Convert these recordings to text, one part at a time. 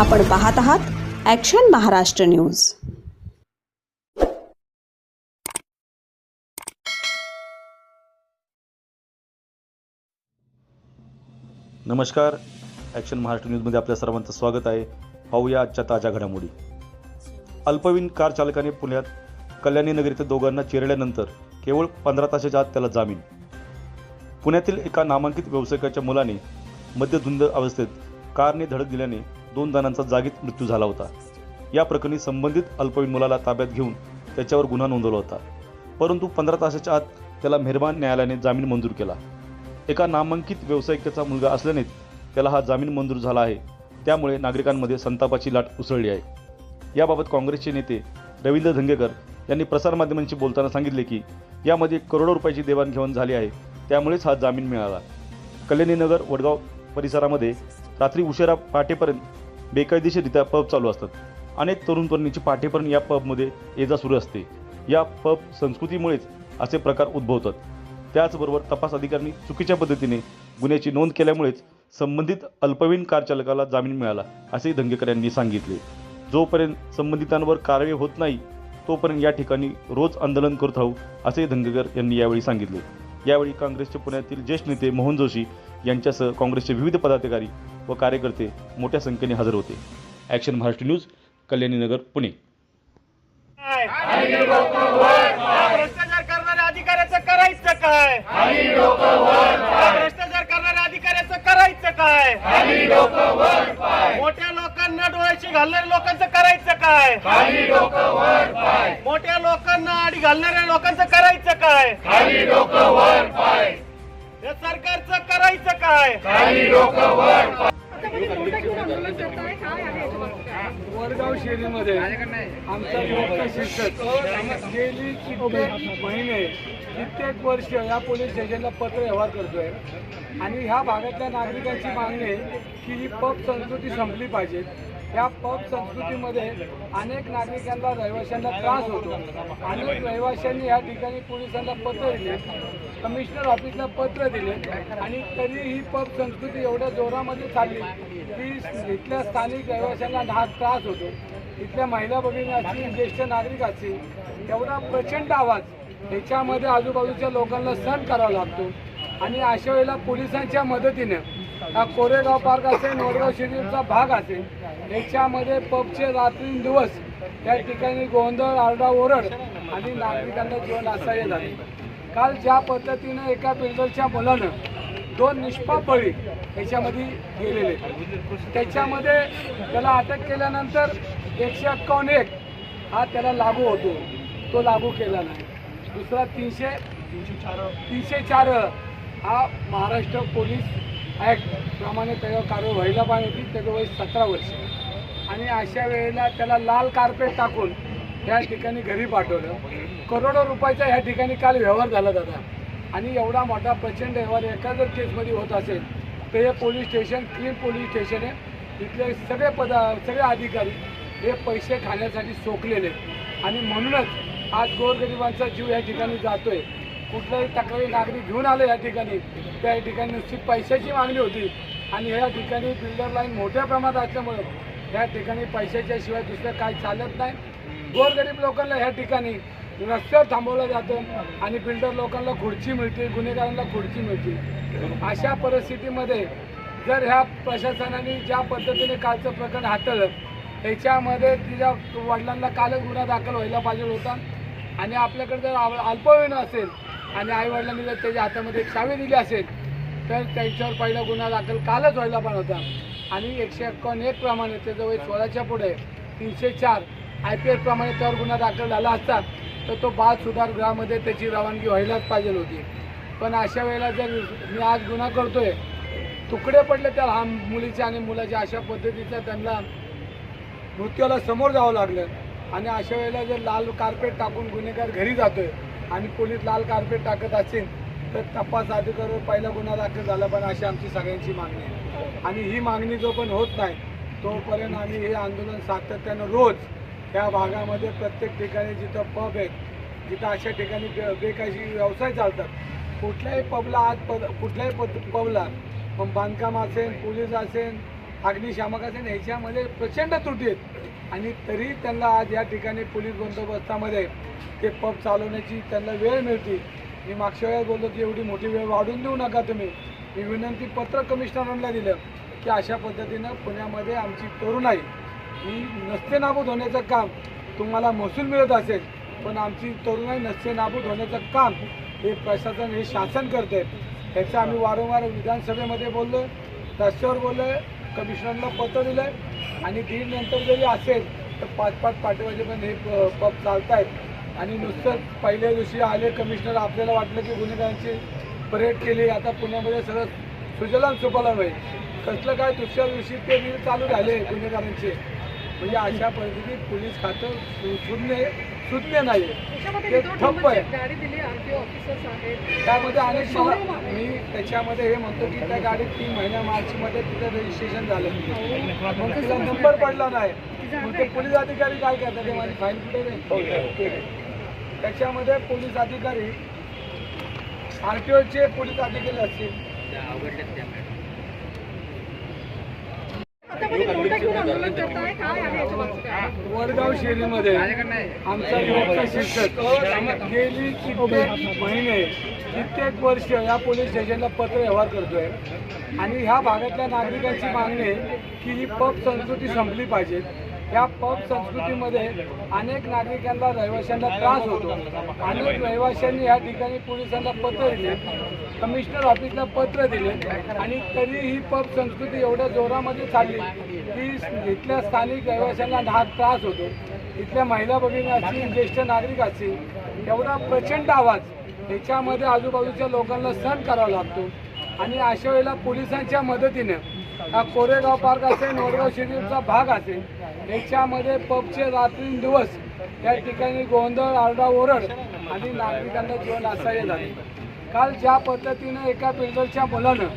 आपण पाहत आहात ॲक्शन महाराष्ट्र न्यूज नमस्कार. ॲक्शन महाराष्ट्र न्यूजमध्ये आपल्या सर्वांचं स्वागत आहे. पाहूया आजच्या ताज्या घडामोडी. अल्पवयीन कार चालकाने पुण्यात कल्याणी नगर दोघांना चिरल्यानंतर केवळ पंधरा तासाच्या आत त्याला जामीन. पुण्यातील एका नामांकित व्यावसायिकाच्या मुलाने मद्यधुंद अवस्थेत कारने धडक दिल्याने दोन जणांचा जागीच मृत्यू झाला होता. या प्रकरणी संबंधित अल्पवयीन मुलाला ताब्यात घेऊन त्याच्यावर गुन्हा नोंदवला होता. परंतु पंधरा तासाच्या आत त्याला मेहरबान न्यायालयाने जामीन मंजूर केला. एका नामांकित व्यावसायिकाचा मुलगा असल्याने त्याला हा जामीन मंजूर झाला आहे. त्यामुळे नागरिकांमध्ये संतापाची लाट उसळली आहे. याबाबत काँग्रेसचे नेते रवींद्र धंगेकर यांनी प्रसारमाध्यमांशी बोलताना सांगितले की यामध्ये करोडो रुपयाची देवाणघेवाण झाली आहे. त्यामुळेच हा जामीन मिळाला. कल्याणीनगर वडगाव परिसरामध्ये रात्री उशिरा पहाटेपर्यंत बेकायदेशीररित्या पब चालू असतात. अनेक तरुण तरुणींची पहाटेपर्यंत या पबमध्ये ये जा सुरू असते. या पब संस्कृतीमुळेच असे प्रकार उद्भवतात. त्याचबरोबर तपास अधिकाऱ्यांनी चुकीच्या पद्धतीने गुन्ह्याची नोंद केल्यामुळेच संबंधित अल्पवयीन कारचालकाला जामीन मिळाला असे धंगेकर यांनी सांगितले. जोपर्यंत संबंधितांवर कारवाई होत नाही तोपर्यंत या ठिकाणी रोज आंदोलन करत राहू असे धंगेकर यांनी यावेळी सांगितले. यावेळी काँग्रेसचे पुण्यातील ज्येष्ठ नेते मोहन जोशी यांच्यासह काँग्रेसचे विविध पदाधिकारी व कार्यकर्ते मोठ्या संख्येने हजर होते. Action Maharashtra news Kalyaninagar Pune. भ्रष्टाचार करणाऱ्या अधिकाऱ्याचं करायचं काय भ्रष्टाचार करणाऱ्या अधिकाऱ्याचं करायचं काय मोठ्या लोकांना डोळ्याशी घालणाऱ्या लोकांचं करायचं काय? मोठ्या लोकांना आडी घालणाऱ्या लोकांचं करायचं काय? सरकारचं करायचं काय? वडगाव आमचा युवक शिक्षक गेली कित्येक महिने कित्येक वर्ष या पोलीस स्टेशनला पत्र व्यवहार करतोय. आणि ह्या भागातल्या नागरिकांची मागणी आहे की ही पब संस्कृती संपली पाहिजे. या पब संस्कृतीमध्ये अनेक नागरिकांना रहिवाशांना त्रास होतो. अनेक रहिवाशांनी या ठिकाणी पोलिसांना पत्र दिले कमिशनर ऑफिसला पत्र दिले. आणि तरी ही पब संस्कृती एवढ्या जोरामध्ये चालली की इथल्या स्थानिक रहिवाशांना हा त्रास होतो. इथल्या महिला भगिनी असतील ज्येष्ठ नागरिक असतील तेवढा प्रचंड आवाज त्याच्यामध्ये आजूबाजूच्या लोकांना सहन करावा लागतो. आणि अशा वेळेला पोलिसांच्या मदतीनं हा कोरेगाव पार्क असेल वडगाव शिरीचा भाग असेल याच्यामध्ये पबचे रात्रींदिवस त्या ठिकाणी गोंधळ आरडाओरड आणि नागरिकांना जीवन असह्य झाले काल ज्या पद्धतीनं एका बिल्डरच्या मुलानं दोन निष्पाप बळी याच्यामध्ये गेलेले त्याच्यामध्ये त्याला अटक केल्यानंतर एकशे अठ्ठावन्न एक हा त्याला लागू होतो. तो लागू केला नाही. दुसरा तीनशे तीनशे चार हा महाराष्ट्र पोलीस ॲक्ट प्रमाणे त्याच्यावर कारवाई व्हायला पाहिजे होती त्याचं वय सतरा वर्ष. आणि अशा वेळेला त्याला लाल कार्पेट टाकून त्या ठिकाणी घरी पाठवलं. करोडो रुपयाचा ह्या ठिकाणी काल व्यवहार झाला दादा. आणि एवढा मोठा प्रचंड व्यवहार एका जर केसमध्ये होत असेल तर हे police station clean police station आहे. इथले सगळे पदा सगळे अधिकारी हे पैसे खाण्यासाठी सोकलेले आणि म्हणूनच आज गोरगरिबांचा जीव या ठिकाणी जातोय. कुठलाही तक्रारी नागरिक घेऊन आलं या ठिकाणी त्या ठिकाणी नुसती पैशाची मागणी होती. आणि ह्या ठिकाणी बिल्डर लाईन मोठ्या प्रमाणात असल्यामुळं या ठिकाणी पैशाच्या शिवाय दुसरं काही चालत नाही. गोरगरीब लोकांना ह्या ठिकाणी रस्त्यावर थांबवलं जातं आणि बिल्डर लोकांना खुर्ची मिळते गुन्हेगारांना खुर्ची मिळते. अशा परिस्थितीमध्ये जर ह्या प्रशासनाने ज्या पद्धतीने कालचं प्रकरण हाताळलं त्याच्यामध्ये तिच्या वडिलांना कालच गुन्हा दाखल व्हायला पाहिजे होता. आणि आपल्याकडे जर अल्पवयीनं अल्पवयीन असेल आणि आईवडिलांनी जर त्याच्या हातामध्ये एक चावी दिली असेल तर त्यांच्यावर पहिला गुन्हा दाखल कालच व्हायला पण होता. आणि एकशे एक्कावन्न एक प्रमाणे त्याचं वय सोळाच्या पुढे तीनशे चार आय पी एलप्रमाणे त्यावर गुन्हा दाखल झाला असता तर तो बाल सुधार गृहामध्ये त्याची रवानगी व्हायलाच पाहिजे होती. पण अशा वेळेला जर मी आज गुन्हा करतोय तुकडे पडले तर हा मुलीच्या आणि मुलाच्या अशा पद्धतीचा त्यांना मृत्यूला समोर जावं लागलं. आणि अशा वेळेला जर लाल कार्पेट टाकून गुन्हेगार घरी जातोय आणि पोलीस लाल कार्पेट टाकत असेल तर तपास अधिकाऱ्यावर पहिला गुन्हा दाखल झाला. पण अशी आमची सगळ्यांची मागणी आहे. आणि ही मागणी जो पण होत नाही तोपर्यंत आम्ही हे आंदोलन सातत्यानं रोज त्या भागामध्ये प्रत्येक ठिकाणी जिथं पब आहेत जिथं अशा ठिकाणी बे- व्यवसाय चालतात. कुठल्याही पबला आज पद कुठल्याही पद पबला मग बांधकाम असेल पोलीस असेल अग्निशामक असेल ह्याच्यामध्ये प्रचंड त्रुटी आहेत. आणि तरी त्यांना आज या ठिकाणी पोलीस बंदोबस्तामध्ये ते पब चालवण्याची त्यांना वेळ मिळते. मी मागच्या वेळेस बोललो की एवढी मोठी वेळ वाढून देऊ नका तुम्ही. मी विनंती पत्र कमिशनरांना दिलं की अशा पद्धतीनं पुण्यामध्ये आमची तरुणाई ही नसते नाबूद होण्याचं काम तुम्हाला महसूल मिळत असेल पण आमची तरुणाई नसते नाबूद होण्याचं काम हे प्रशासन हे शासन करते ह्याचं आम्ही वारंवार विधानसभेमध्ये बोललो रस्त्यावर बोललो कमिशनरला पत्र दिलं आणि दीड नंतर जरी असेल तर पाच पाच पाच वाजेपर्यंत हे पब चालत आहेत आणि नुसतं पहिल्या दिवशी आले कमिशनर आपल्याला वाटलं की गुन्हेगारांची परेड केली आता पुण्यामध्ये सगळं सुजलाम सुफलाम आहे. कसलं काय दुसऱ्या दिवशी ते रील चालू झाले गुन्हेगारांचे. म्हणजे अशा परिस्थितीत पोलीस खातं शून्य शून्य नाही ते ठप्प आहे. गाडी दिली आरटीओ ऑफिसर्स आहेत. त्यामध्ये अनेक मी त्याच्यामध्ये हे म्हणतो की त्या गाडीत तीन महिन्या मार्चमध्ये तिथं रजिस्ट्रेशन झालं. मग तिचा नंबर पडला नाही. मग ते पोलीस अधिकारी काय करतात? ते माझी फाईल कुठे आहे? त्याच्यामध्ये पोलीस अधिकारी आर टी ओचे पोलीस अधिकारी असतील आता म्हणजे कोणता घेऊन आंदोलन करताय काय आहे याच्या मागचं कारण? वडगाव शहरीमध्ये आमचा युवकचा शिक्षक गेली कित्येक महिने कित्येक वर्ष या पोलीस स्टेशनला पत्र व्यवहार करतोय. आणि ह्या भागातल्या नागरिकांची मागणी आहे की ही पब संस्कृती संपली पाहिजे. या पब संस्कृतीमध्ये अनेक नागरिकांना रहिवाशांना त्रास होतो. अनेक रहिवाशांनी या ठिकाणी पोलिसांना पत्र दिले. कमिशनर ऑफिसला पत्र दिले. आणि तरी ही पब संस्कृती एवढ्या जोरामध्ये चालली की इथल्या स्थानिक रहिवाशांना हा त्रास होतो. इथल्या महिला भगिनी असतील ज्येष्ठ नागरिक असतील एवढा प्रचंड आवाज त्याच्यामध्ये आजूबाजूच्या लोकांना सहन करावा लागतो. आणि अशा वेळेला पोलिसांच्या मदतीनं हा कोरेगाव पार्क असेल नोडगाव शिरीचा भाग असेल याच्यामध्ये पबचे रात्रींदिवस या ठिकाणी गोंधळ आरडाओरड आणि नागरिकांना जीवन असाह्य झाले काल ज्या पद्धतीनं एका बिल्डरच्या मुलानं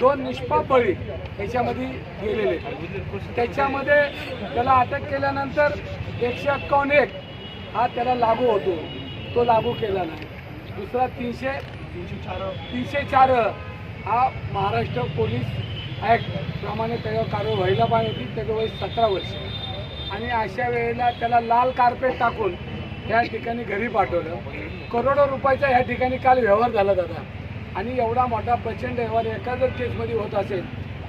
दोन निष्पाप बळी याच्यामध्ये गेलेले. त्याच्यामध्ये त्याला अटक केल्यानंतर एकशे एक्कावन्न एक हा त्याला लागू होतो. तो लागू केला नाही. दुसरा तीनशे तीनशे चार हा महाराष्ट्र पोलीस ॲक्ट प्रमाणे त्याच्यावर कारवाई व्हायला पाहिजे होती त्याचं वय सतरा वर्ष. आणि अशा वेळेला त्याला लाल कार्पेट टाकून ह्या ठिकाणी घरी पाठवलं. करोडो रुपयाचा ह्या ठिकाणी काल व्यवहार झाला दादा. आणि एवढा मोठा प्रचंड व्यवहार एका जर केसमध्ये होत असेल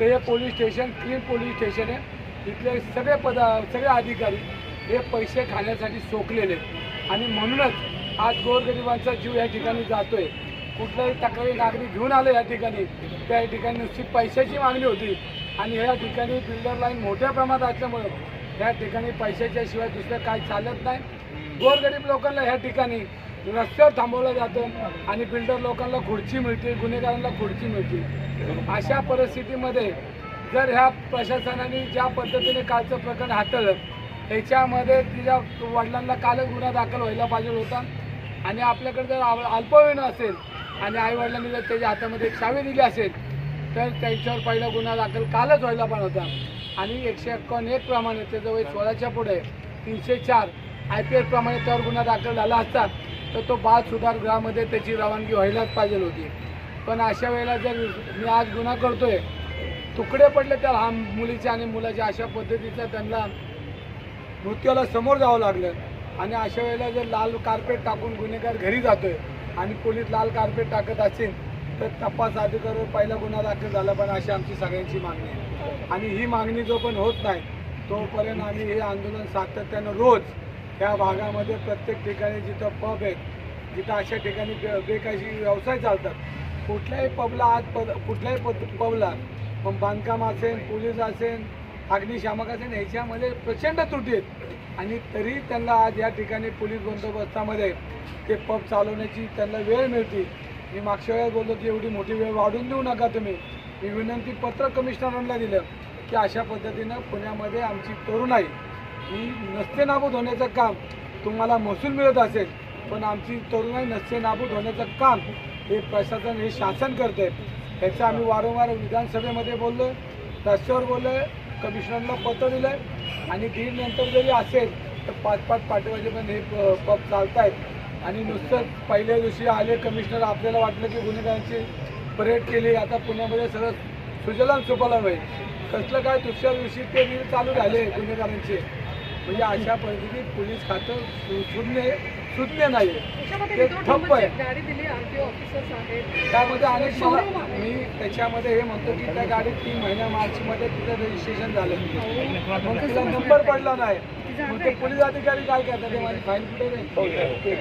तर हे police station clean police station आहे. इथले सगळे पदा सगळे अधिकारी हे पैसे खाण्यासाठी सोकलेले आणि म्हणूनच आज गोरगरिबांचा जीव या ठिकाणी जातो आहे कुठल्याही तक्रारी नागरिक घेऊन आले या ठिकाणी त्या ठिकाणी नुसती पैशाची मागणी होती. आणि या ठिकाणी बिल्डर लाईन मोठ्या प्रमाणात असल्यामुळं या ठिकाणी पैशाच्या शिवाय दुसरं काही चालत नाही. गोरगरीब लोकांना ह्या ठिकाणी रस्त्यावर थांबवलं जातं आणि बिल्डर लोकांना खुर्ची मिळते गुन्हेगारांना खुर्ची मिळते. अशा परिस्थितीमध्ये जर ह्या प्रशासनाने ज्या पद्धतीने कालचं प्रकरण हाताळलं त्याच्यामध्ये तिच्या वडिलांना कालच गुन्हा दाखल व्हायला पाहिजे होता. आणि आपल्याकडे जर अल- अल्पवयीन असेल आणि आईवडिलांनी जर त्याच्या हातामध्ये एक चावी दिली असेल तर त्यांच्यावर पहिला गुन्हा दाखल कालच व्हायला पण होता. आणि एकशे एक्कावन्न एक प्रमाणे त्याचं वय सोळाच्या पुढे तीनशे चार आय पी एलप्रमाणे त्यावर गुन्हा दाखल झाला असता तर तो बाल सुधारगृहामध्ये त्याची रवानगी व्हायलाच पाहिजे होती. पण अशा वेळेला जर मी आज गुन्हा करतोय तुकडे पडले त्या हा मुलीच्या आणि मुलाच्या अशा पद्धतीचं त्यांना मृत्यूला समोर जावं लागलं. आणि अशा वेळेला जर लाल कार्पेट टाकून गुन्हेगार घरी जातोय आणि पोलीस लाल कार्पेट टाकत असेल तर तपास अधिकाऱ्यावर पहिला गुन्हा दाखल झाला पण अशी आमची सगळ्यांची मागणी आहे. आणि ही मागणी जो पण होत नाही तोपर्यंत आम्ही हे आंदोलन सातत्यानं रोज या भागामध्ये प्रत्येक ठिकाणी जिथं पब आहेत जिथं अशा ठिकाणी बे- व्यवसाय चालतात कुठल्याही पबला आज पद कुठल्याही पद पबला मग बांधकाम असेल पोलीस असेल अग्निशामक ह्याच्यामध्ये प्रचंड त्रुटी आहेत. आणि तरी त्यांना आज या ठिकाणी पोलीस बंदोबस्तामध्ये ते पब चालवण्याची त्यांना वेळ मिळते. मी मागच्या वेळेस बोललो की एवढी मोठी वेळ वाढून देऊ नका तुम्ही. मी विनंती पत्र कमिशनरांना दिलं की अशा पद्धतीनं पुण्यामध्ये आमची तरुणाई ही नसते नाबूद होण्याचं काम तुम्हाला महसूल मिळत असेल पण आमची तरुणाई नसते नाबूद होण्याचं काम हे प्रशासन हे शासन करते ह्याचं आम्ही वारंवार विधानसभेमध्ये बोललो रस्त्यावर बोललो कमिशनरला पत्र दिलं आहे आणि दीड नंतर जरी असेल तर पाच पाच पाच वाजेपर्यंत हे प- पब चालत आहेत आणि नुसतंच पहिल्या दिवशी आले कमिशनर आपल्याला वाटलं की गुन्हेगारांची परेड केली आता पुण्यामध्ये सगळं सुजलाम सुफलाम आहे. कसलं काय दुसऱ्या दिवशी ते रील चालू झाले गुन्हेगारांचे. म्हणजे अशा पद्धतीत पोलीस खातं सु- शून्य शून्य नाही त्याच्यामध्ये ते ठप्प आहे. नंबरची गाडी दिली आरटीओ ऑफिसर्स आहेत. त्यामध्ये अनेक मला. मी त्याच्यामध्ये हे म्हणतो की त्या गाडीत तीन महिन्या मार्चमध्ये तिथं रजिस्ट्रेशन झालं मग तिला नंबर पडला नाही. मग ते पोलीस अधिकारी काय करतात? ते माझी फाईल कुठे नाही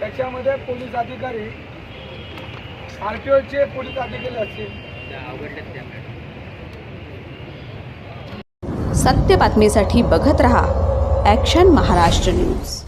त्याच्यामध्ये पोलीस अधिकारी आर टी ओचे पोलीस अधिकारी असतील. सत्य बातमीसाठी बघत रहा ॲक्शन महाराष्ट्र न्यूज